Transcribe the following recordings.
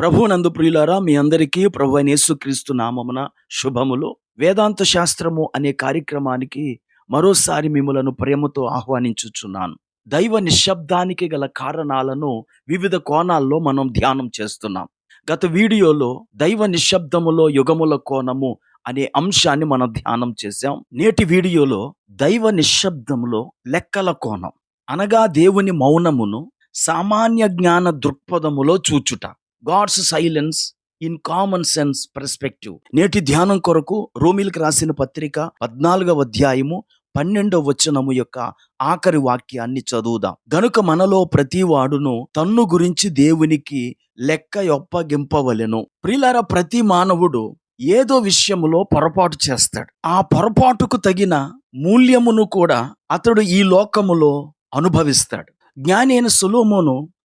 ప్రభునందు ప్రియులారా మీ అందరికీ ప్రభు అయిన యేసుక్రీస్తు నామమున శుభములు. వేదాంత శాస్త్రము అనే కార్యక్రమానికి మరోసారి మిమ్మలను ప్రేమతో ఆహ్వానించుచున్నాను. దైవ నిశ్శబ్దానికి గల కారణాలను వివిధ కోణాల్లో మనం ధ్యానం చేస్తున్నాం. గత వీడియోలో దైవ నిశ్శబ్దములో యుగముల కోణము అనే అంశాన్ని మనం ధ్యానం చేశాం. నేటి వీడియోలో దైవ నిశ్శబ్దములో లెక్కల కోణం అనగా దేవుని మౌనమును సామాన్య జ్ఞాన దృక్పథములో చూచుట. God's silence in common sense perspective నేటి ధ్యానం కొరకు రోమిల్కి రాసిన పత్రిక పద్నాలుగవ అధ్యాయము పన్నెండవ వచనము యొక్క ఆఖరి వాక్యాన్ని చదువుదాం. గనుక మనలో ప్రతి వాడును తన్ను గురించి దేవునికి లెక్క ఒప్పగింపవలెను ప్రిలర ప్రతి మానవుడు ఏదో విషయములో పొరపాటు చేస్తాడు. ఆ పొరపాటుకు తగిన మూల్యమును కూడా అతడు ఈ లోకములో అనుభవిస్తాడు. జ్ఞాని అయిన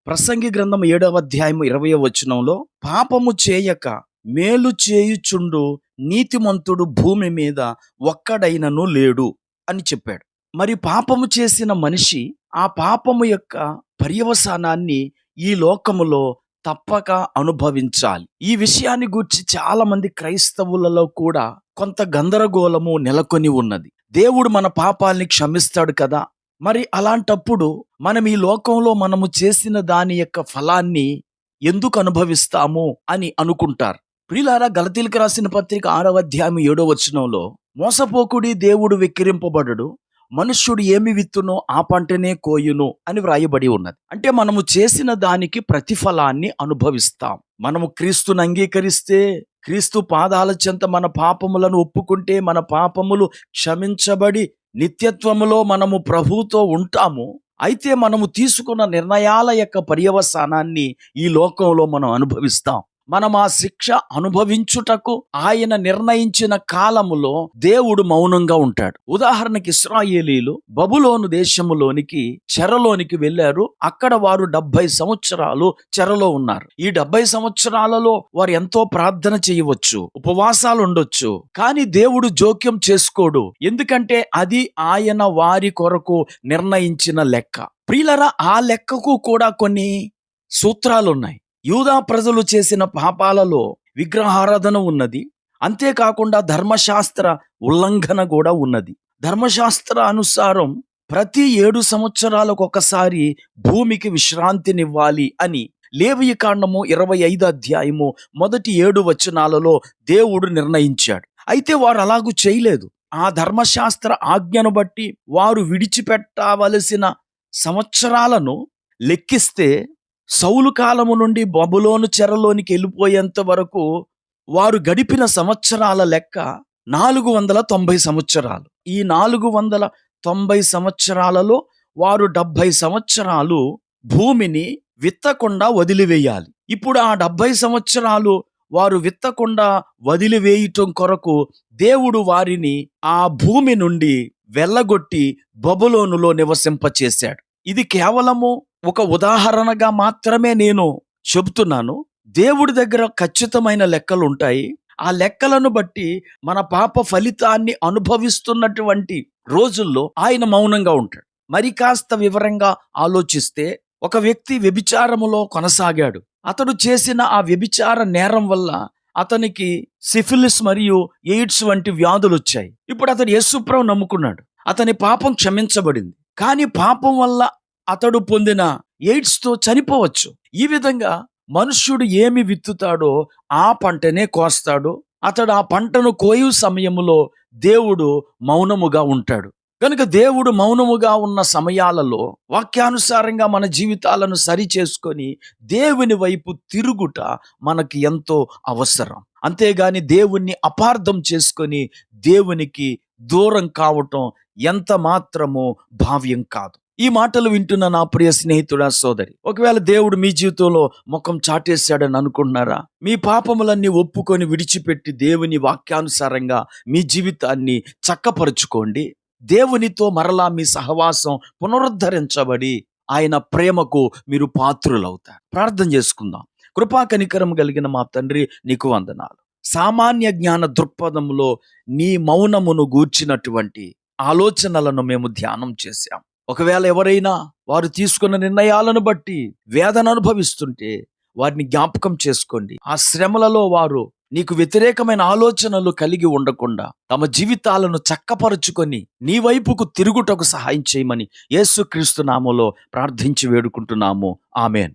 ప్రసంగి గ్రంథం ఏడవ అధ్యాయం ఇరవై వచనంలో పాపము చేయక మేలు చేయుచుండు నీతిమంతుడు భూమి మీద ఒక్కడైనను లేడు అని చెప్పాడు. మరి పాపము చేసిన మనిషి ఆ పాపము యొక్క పర్యవసానాన్ని ఈ లోకములో తప్పక అనుభవించాలి. ఈ విషయాన్ని గూర్చి చాలా మంది క్రైస్తవులలో కూడా కొంత గందరగోళము నెలకొని ఉన్నది. దేవుడు మన పాపాల్ని క్షమిస్తాడు కదా? మరి అలాంటప్పుడు మనం ఈ లోకంలో మనము చేసిన దాని యొక్క ఫలాన్ని ఎందుకు అనుభవిస్తాము అని అనుకుంటారు. ప్రియులారా గలతీలకు రాసిన పత్రిక ఆరవ అధ్యాయం ఏడో వచనంలో మోసపోకుడి దేవుడు వెక్కిరింపబడడు మనుష్యుడు ఏమి విత్తునో ఆ పంటనే కోయును అని వ్రాయబడి ఉన్నది. అంటే మనము చేసిన దానికి ప్రతిఫలాన్ని అనుభవిస్తాం. మనము క్రీస్తును అంగీకరిస్తే క్రీస్తు పాదాల చెంత మన పాపములను ఒప్పుకుంటే మన పాపములు క్షమించబడి నిత్యత్వములో మనము ప్రభుతో ఉంటాము అయితే మనము తీసుకున్న నిర్ణయాల యొక్క పర్యవసానాన్ని ఈ లోకంలో మనం అనుభవిస్తాం. మనం ఆ శిక్ష అనుభవించుటకు ఆయన నిర్ణయించిన కాలములో దేవుడు మౌనంగా ఉంటాడు. ఉదాహరణకి ఇస్రాయేలీలు బబులోను దేశములోనికి చెరలోనికి వెళ్ళారు. అక్కడ వారు డెబ్బై సంవత్సరాలు చెరలో ఉన్నారు. ఈ డెబ్బై సంవత్సరాలలో వారు ఎంతో ప్రార్థన చేయవచ్చు ఉపవాసాలు ఉండొచ్చు కానీ దేవుడు జోక్యం చేసుకోడు. ఎందుకంటే అది ఆయన వారి కొరకు నిర్ణయించిన లెక్క. ప్రియులరా ఆ లెక్కకు కూడా కొన్ని సూత్రాలు ఉన్నాయి యూదా ప్రజలు చేసిన పాపాలలో విగ్రహారాధన ఉన్నది. అంతేకాకుండా ధర్మశాస్త్ర ఉల్లంఘన కూడా ఉన్నది. ధర్మశాస్త్ర అనుసారం ప్రతి ఏడు సంవత్సరాలకు ఒకసారి భూమికి విశ్రాంతినివ్వాలి అని లేవియ కాండము ఇరవై ఐదు అధ్యాయము మొదటి ఏడు వచనాలలో దేవుడు నిర్ణయించాడు. అయితే వారు అలాగూ చేయలేదు. ఆ ధర్మశాస్త్ర ఆజ్ఞను బట్టి వారు విడిచిపెట్టవలసిన సంవత్సరాలను లెక్కిస్తే సౌలు కాలము నుండి బబులోను చెరలోనికి వెళ్ళిపోయేంత వరకు వారు గడిపిన సంవత్సరాల లెక్క నాలుగు వందల తొంభై సంవత్సరాలు. ఈ నాలుగు వందల తొంభై సంవత్సరాలలో వారు డెబ్భై సంవత్సరాలు భూమిని విత్తకుండా వదిలివేయాలి. ఇప్పుడు ఆ డెబ్భై సంవత్సరాలు వారు విత్తకుండా వదిలివేయటం కొరకు దేవుడు వారిని ఆ భూమి నుండి వెళ్ళగొట్టి బబులోనులో నివసింపచేశాడు. ఇది కేవలము ఒక ఉదాహరణగా మాత్రమే నేను చెబుతున్నాను. దేవుడి దగ్గర ఖచ్చితమైన లెక్కలు ఉంటాయి ఆ లెక్కలను బట్టి మన పాప ఫలితాన్ని అనుభవిస్తున్నటువంటి రోజుల్లో ఆయన మౌనంగా ఉంటాడు. మరి కాస్త వివరంగా ఆలోచిస్తే ఒక వ్యక్తి వ్యభిచారములో కొనసాగాడు. అతడు చేసిన ఆ వ్యభిచార నేరం వల్ల అతనికి సిఫిలిస్ మరియు ఎయిడ్స్ వంటి వ్యాధులు వచ్చాయి ఇప్పుడు అతడు యేసుప్రభు నమ్ముకున్నాడు. అతని పాపం క్షమించబడింది. కానీ పాపం వల్ల అతడు పొందిన ఎయిడ్స్తో చనిపోవచ్చు. ఈ విధంగా మనుష్యుడు ఏమి విత్తుతాడో ఆ పంటనే కోస్తాడు. అతడు ఆ పంటను కోయు సమయములో దేవుడు మౌనముగా ఉంటాడు. కనుక దేవుడు మౌనముగా ఉన్న సమయాలలో వాక్యానుసారంగా మన జీవితాలను సరి చేసుకొని దేవుని వైపు తిరుగుట మనకి ఎంతో అవసరం. అంతేగాని దేవుణ్ణి అపార్థం చేసుకొని దేవునికి దూరం కావటం ఎంత మాత్రమో భావ్యం కాదు. ఈ మాటలు వింటున్న నా ప్రియ స్నేహితుడా సోదరి ఒకవేళ దేవుడు మీ జీవితంలో ముఖం చాటేశాడని అనుకుంటున్నారా? మీ పాపములన్నీ ఒప్పుకొని విడిచిపెట్టి దేవుని వాక్యానుసారంగా మీ జీవితాన్ని చక్కపరుచుకోండి. దేవునితో మరలా మీ సహవాసం పునరుద్ధరించబడి ఆయన ప్రేమకు మీరు పాత్రులవుతారు. ప్రార్థన చేసుకుందాం. కృపా కనికరం కలిగిన మా తండ్రి నీకు వందనాలు. సామాన్య జ్ఞాన దృక్పథంలో నీ మౌనమును గూర్చినటువంటి ఆలోచనలను మేము ధ్యానం చేశాం. ఒకవేళ ఎవరైనా వారు తీసుకున్న నిర్ణయాలను బట్టి వేదన అనుభవిస్తుంటే వారిని జ్ఞాపకం చేసుకోండి. ఆ శ్రమలలో వారు నీకు వ్యతిరేకమైన ఆలోచనలు కలిగి ఉండకుండా తమ జీవితాలను చక్కపరుచుకొని నీ వైపుకు తిరుగుటకు సహాయం చేయమని యేసుక్రీస్తు నామలో ప్రార్థించి వేడుకుంటున్నాము. ఆమెన్.